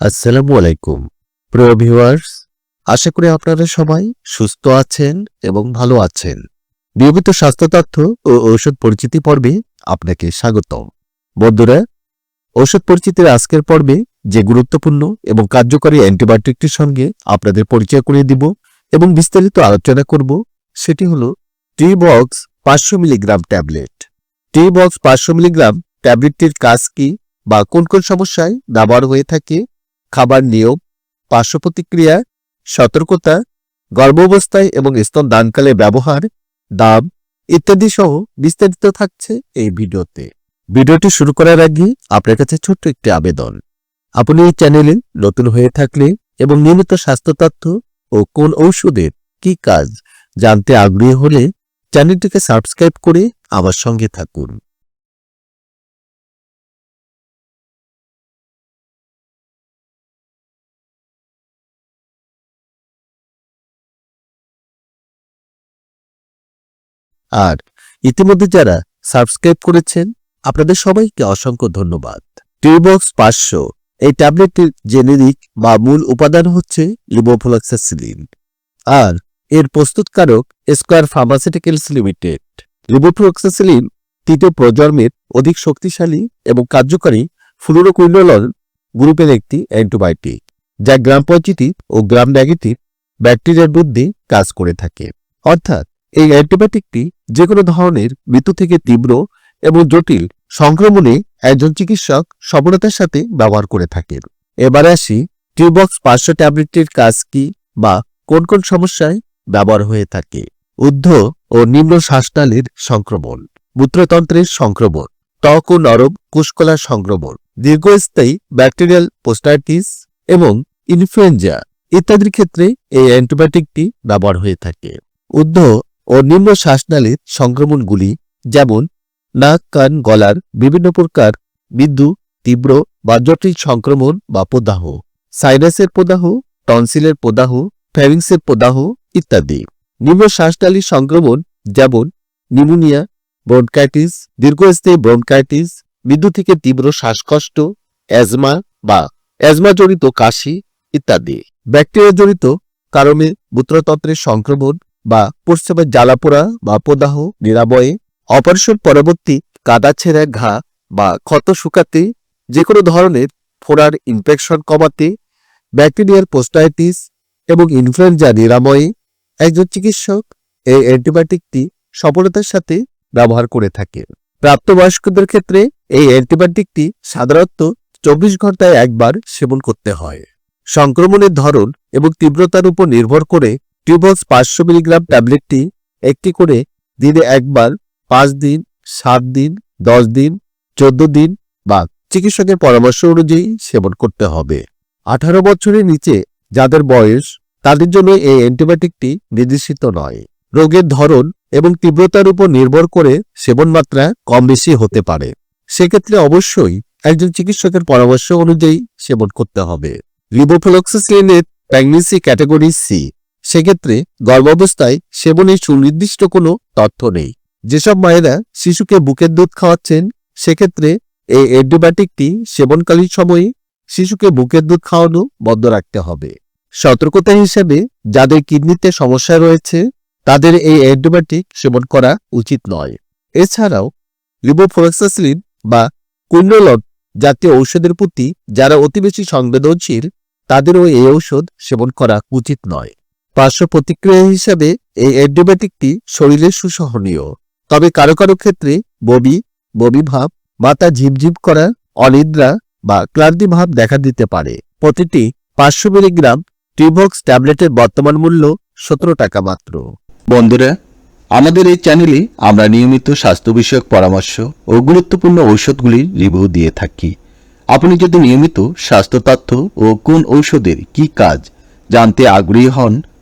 আসসালামু আলাইকুম। প্রিয় ভিউয়ার্স, আশা করি আপনারা সবাই সুস্থ আছেন এবং ভালো আছেন। নিয়মিত স্বাস্থ্য তথ্য ও ঔষধ পরিচিতি পর্বে আপনাকে স্বাগতম। বন্ধুরা, ঔষধ পরিচিতির আজকের পর্বে যে গুরুত্বপূর্ণ এবং কার্যকরী অ্যান্টিবায়োটিকটির সঙ্গে আপনাদের পরিচয় করিয়ে দিব এবং বিস্তারিত আলোচনা করব, সেটি হল টি বক্স পাঁচশো মিলিগ্রাম ট্যাবলেট। টি বক্স পাঁচশো মিলিগ্রাম ট্যাবলেটটির কাজ কি বা কোন কোন সমস্যায় ব্যবহার হয়ে থাকে খাবার নিয়ম পার্শ্ব প্রতিক্রিয়া সতর্কতা, গর্ভাবস্থায় এবং স্তন দানকালে ব্যবহার, দাম ইত্যাদি সহ বিস্তারিত থাকছে এই ভিডিওতে। ভিডিওটি শুরু করার আগে আপনার কাছে ছোট্ট একটি আবেদন। আপনি এই চ্যানেলে নতুন হয়ে থাকলে এবং নিয়মিত স্বাস্থ্য তথ্য ও কোন ঔষধের কি কাজ জানতে আগ্রহী হলে চ্যানেলটিকে সাবস্ক্রাইব করে আমার সঙ্গে থাকুন। আর ইতিমধ্যে যারা সাবস্ক্রাইব করেছেন, আপনাদের সবাইকে অসংখ্য ধন্যবাদ। টিউবক্স পাঁচশো, এই ট্যাবলেটটির জেনেরিক বা মূল উপাদান হচ্ছে লিবোফ্লক্সাসিলিন আর এর প্রস্তুতকারক স্কোয়ার ফার্মাসিউটিক্যালস লিমিটেড। লিবোফ্লক্সাসিলিন তৃতীয় প্রজন্মের অধিক শক্তিশালী এবং কার্যকরী ফ্লুরোকুইনোলন গ্রুপের একটি অ্যান্টিবায়োটিক, যা গ্রাম পজিটিভ ও গ্রাম নেগেটিভ ব্যাকটেরিয়ার বিরুদ্ধে কাজ করে থাকে। অর্থাৎ এই অ্যান্টিবায়োটিকটি যে কোনো ধরনের মৃত্যু থেকে তীব্র এবং জটিল সংক্রমণে একজন চিকিৎসক সফলতার সাথে ব্যবহার করে থাকেন। এবার আসি টিউবক্স পাঁচশো ট্যাবলেটটির কাজ কি বা কোন কোন সমস্যায় ব্যবহার হয়ে থাকে? ঊর্ধ্ব ও নিম্ন শ্বাসনালীর সংক্রমণ, মূত্রতন্ত্রের সংক্রমণ, ত্বক ও নরম কুশকলার সংক্রমণ, দীর্ঘস্থায়ী ব্যাকটেরিয়াল পোস্টাইটিস এবং ইনফ্লুয়েঞ্জা ইত্যাদির ক্ষেত্রে এই অ্যান্টিবায়োটিকটি ব্যবহার হয়ে থাকে। ঊর্ধ্ব ও নিম্ন শ্বাসনালীর সংক্রমণগুলি যেমন নাক, কান, গলার বিভিন্ন প্রকার বিন্দু, তীব্র বা জটিল সংক্রমণ বা প্রদাহ, সাইনাসের প্রদাহ, টনসিলের প্রদাহ ফ্যারিংসের প্রদাহ ইত্যাদি। নিম্ন শ্বাসনালীর সংক্রমণ যেমন নিউমোনিয়া ব্রনকাইটিস, দীর্ঘস্থায়ী ব্রনকাইটিস মৃদু থেকে তীব্র শ্বাসকষ্ট, অ্যাজমা বা অ্যাজমাজনিত কাশি ইত্যাদি। ব্যাকটেরিয়া জনিত কারণে মূত্রতন্ত্রের সংক্রমণ বা প্রস্রাবের জ্বালাপোড়া বা প্রদাহ নিরাময়ে, অপারেশন পরবর্তী কাদা ছেঁড়া ঘা বা ক্ষত শুকাতে যে কোনো ধরনের ফোড়ার ইনফেকশন কমাতে, ব্যাকটেরিয়ার পোস্টাইটিস এবং ইনফ্লুয়েঞ্জা নিরাময়ে একজন চিকিৎসক এই অ্যান্টিবায়োটিকটি সফলতার সাথে ব্যবহার করে থাকেন। প্রাপ্তবয়স্কদের ক্ষেত্রে এই অ্যান্টিবায়োটিকটি সাধারণত চব্বিশ ঘন্টায় একবার সেবন করতে হয়। সংক্রমণের ধরন এবং তীব্রতার উপর নির্ভর করে টিউবক্স পাঁচশো মিলিগ্রাম ট্যাবলেটটি একটি করে দিনে একবার, পাঁচ দিন, সাত দিন, দশ দিন, চোদ্দ দিন বা চিকিৎসকের পরামর্শ অনুযায়ী সেবন করতে হবে। আঠারো বছরের নিচে যাদের বয়স, তাদের জন্য এই অ্যান্টিবায়োটিকটি নির্দেশিত নয়। রোগের ধরন এবং তীব্রতার উপর নির্ভর করে সেবন মাত্রা কম বেশি হতে পারে। সেক্ষেত্রে অবশ্যই একজন চিকিৎসকের পরামর্শ অনুযায়ী সেবন করতে হবে। লিবোফ্লক্সাসিলিনের প্রেগনেন্সি ক্যাটাগরি সি। সেক্ষেত্রে গর্ভাবস্থায় সেবনের সুনির্দিষ্ট কোনো তথ্য নেই। যেসব মায়েরা শিশুকে বুকের দুধ খাওয়াচ্ছেন, সেক্ষেত্রে এই অ্যান্টিবায়োটিকটি সেবনকালীন সময়ে শিশুকে বুকের দুধ খাওয়ানো বন্ধ রাখতে হবে। সতর্কতা হিসেবে যাদের কিডনিতে সমস্যা রয়েছে, তাদের এই অ্যান্টিবায়োটিক সেবন করা উচিত নয়। এছাড়াও লিবোফ্লক্সাসিলিন বা কুইনোলন জাতীয় ঔষধের প্রতি যারা অতি বেশি সংবেদনশীল, তাদেরও এই ঔষধ সেবন করা উচিত নয়। পার্শ্ব প্রতিক্রিয়া হিসেবে এই অ্যান্টিবায়োটিকটি শরীরে সুসহনীয়। তবে কারও কারও ক্ষেত্রে বমি বমি ভাব মাথা ঝিমঝিম করা অনিদ্রা বা ক্লান্তি ভাব দেখা দিতে পারে। প্রতিটি পাঁচশো মিলিগ্রাম টিভক্স ট্যাবলেটের বর্তমান মূল্য সতেরো টাকা মাত্র। বন্ধুরা, আমাদের এই চ্যানেলে আমরা নিয়মিত স্বাস্থ্য বিষয়ক পরামর্শ ও গুরুত্বপূর্ণ ঔষধগুলির রিভিউ দিয়ে থাকি। আপনি যদি নিয়মিত স্বাস্থ্য তথ্য ও কোন ঔষধের কি কাজ জানতে আগ্রহী হন